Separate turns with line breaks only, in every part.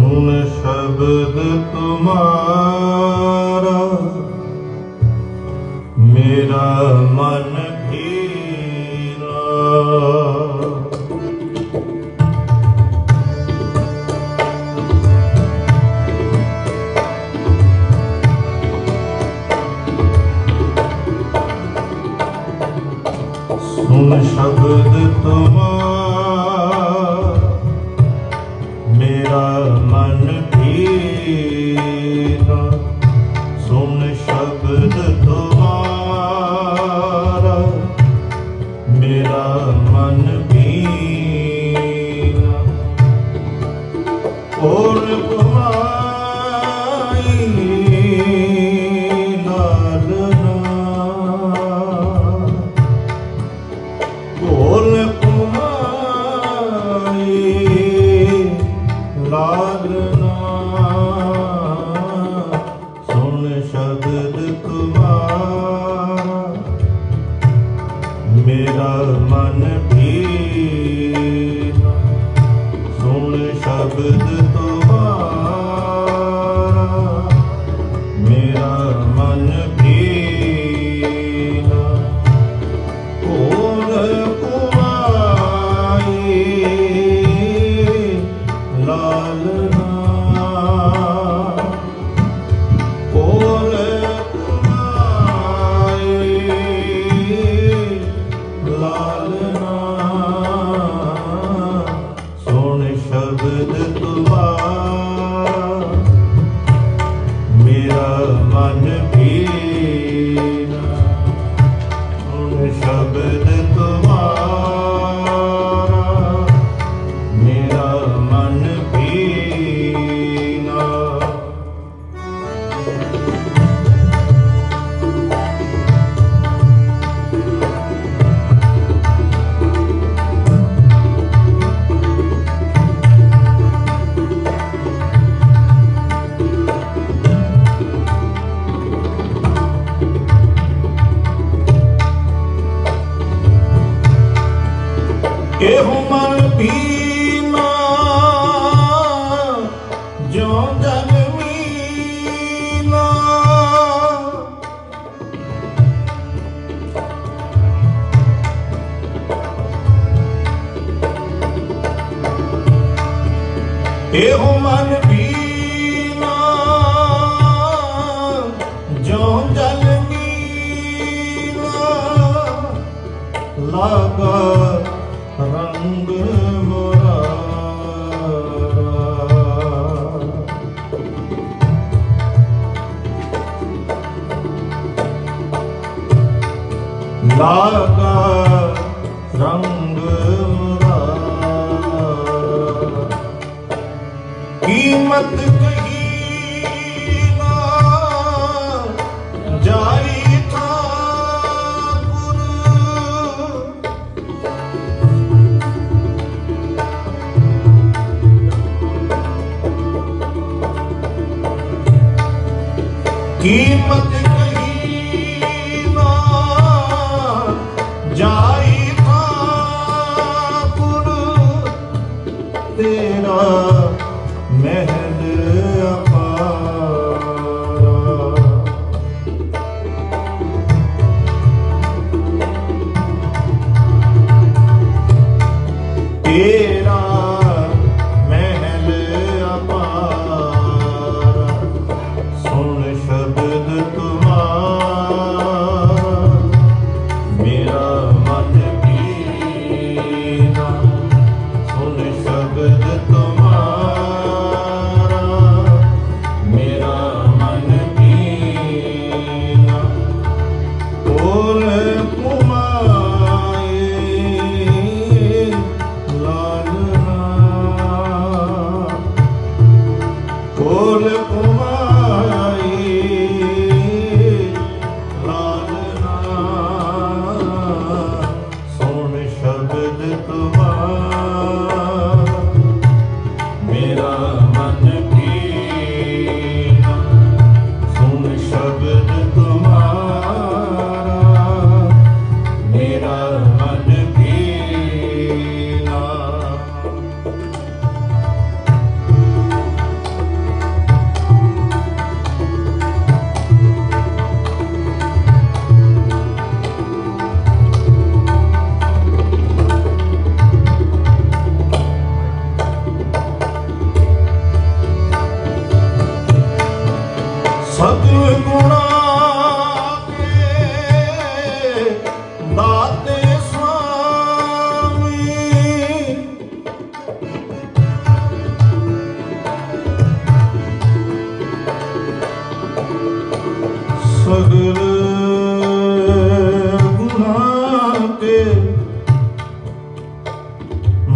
ਸੁਣ ਸ਼ਬਦ ਤੁਮਾਰਾ ਮੇਰਾ ਮਨ ਭੀਰਾ ਸੁਨ ਸ਼ਬਦ ਤੁਮਾਰਾ ਮੇਰਾ ਔਰ ਕੁਮਾਈ ਲਾਲਨਾ ਭੋਲ ਕੁਮਾਈ ਲਾਲਨਾ ਸੁਣ ਸ਼ਬਦ ਤੁਮਾਰਾ ਮੇਰਾ ਮਨ ਭੀਨਾ ਸੁਣ ਸ਼ਬਦ ਤੁਮਾਰਾ ਇਹੋ ਮਨ ਪੀਨਾ ਜੋ ਮਨ। ਪੀਨਾ ਜੋ ਜਲ ਮੀਨਾ। ਲਾਗਾ ਲਾਗਾ ਰੰਗ ਮੁਰਾਰਾ ਕੀਮਤ ਕਹੀ ਨਾ ਜਾਈ ਕੀਮਤ eu como ਸਤ ਗੁਣਾ ਕੇ ਦਾਤੇ ਸਗਲ ਗੁਣਾ ਕੇ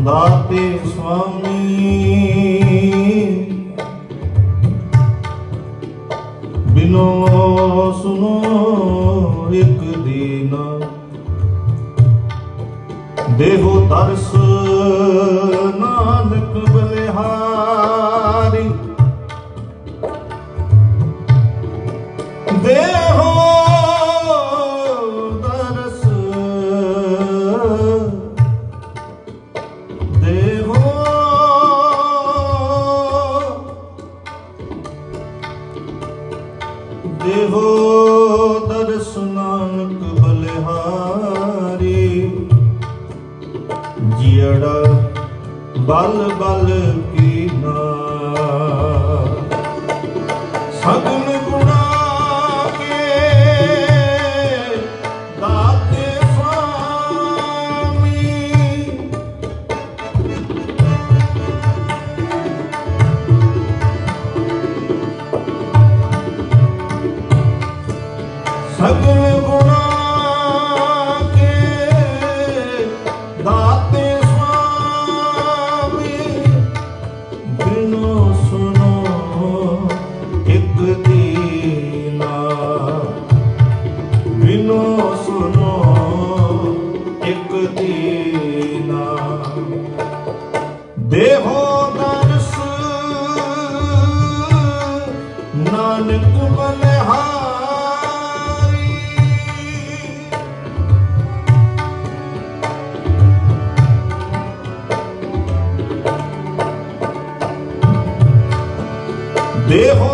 ਦਾਤੇ ਸੁਆਮੀ। ਦਿਨ ਇੱਕ ਦਿਨ। ਦੇਹੋ ਤਰਸ ਨਾਨਕ ਬਲਿਹਾਰੀ। ਦੇਹੋ ਅੜਾ ਬਲ ਬਲ ਕੀਨਾ। ਸਗਨ ਗੁਣਾ ਕੇ ਦਾਤੇ ਸਗਨ ਗੁਣਾ ਦੀਨਾ ਦੇਹੋ ਦਰਸ ਨਾਨਕ ਬਨਹਾਰੀ ਦੇਹੋ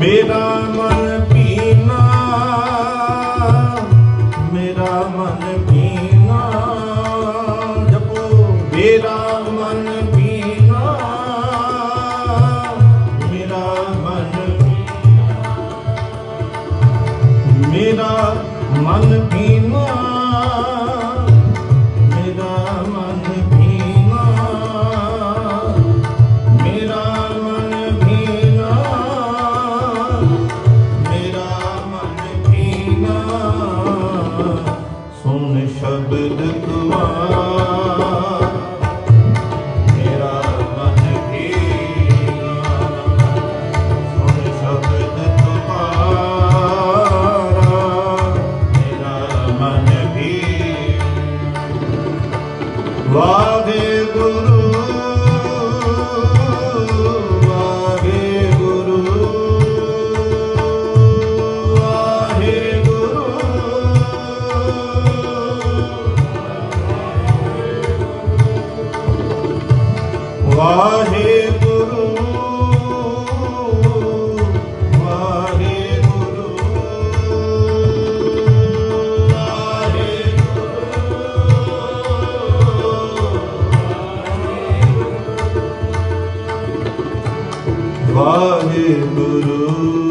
ਮੇਰਾ ਮਨ ਪੀਨਾ, ਮੇਰਾ ਮਨ ਪੀਨਾ। ਜਪੋ, ਮੇਰਾ ਮਨ ਪੀਨਾ, ਮੇਰਾ ਮਨ ਪੀਨਾ। ਮੇਰਾ ਮਨ ਪੀਨਾ। ਵਾਹਿਗੁਰੂ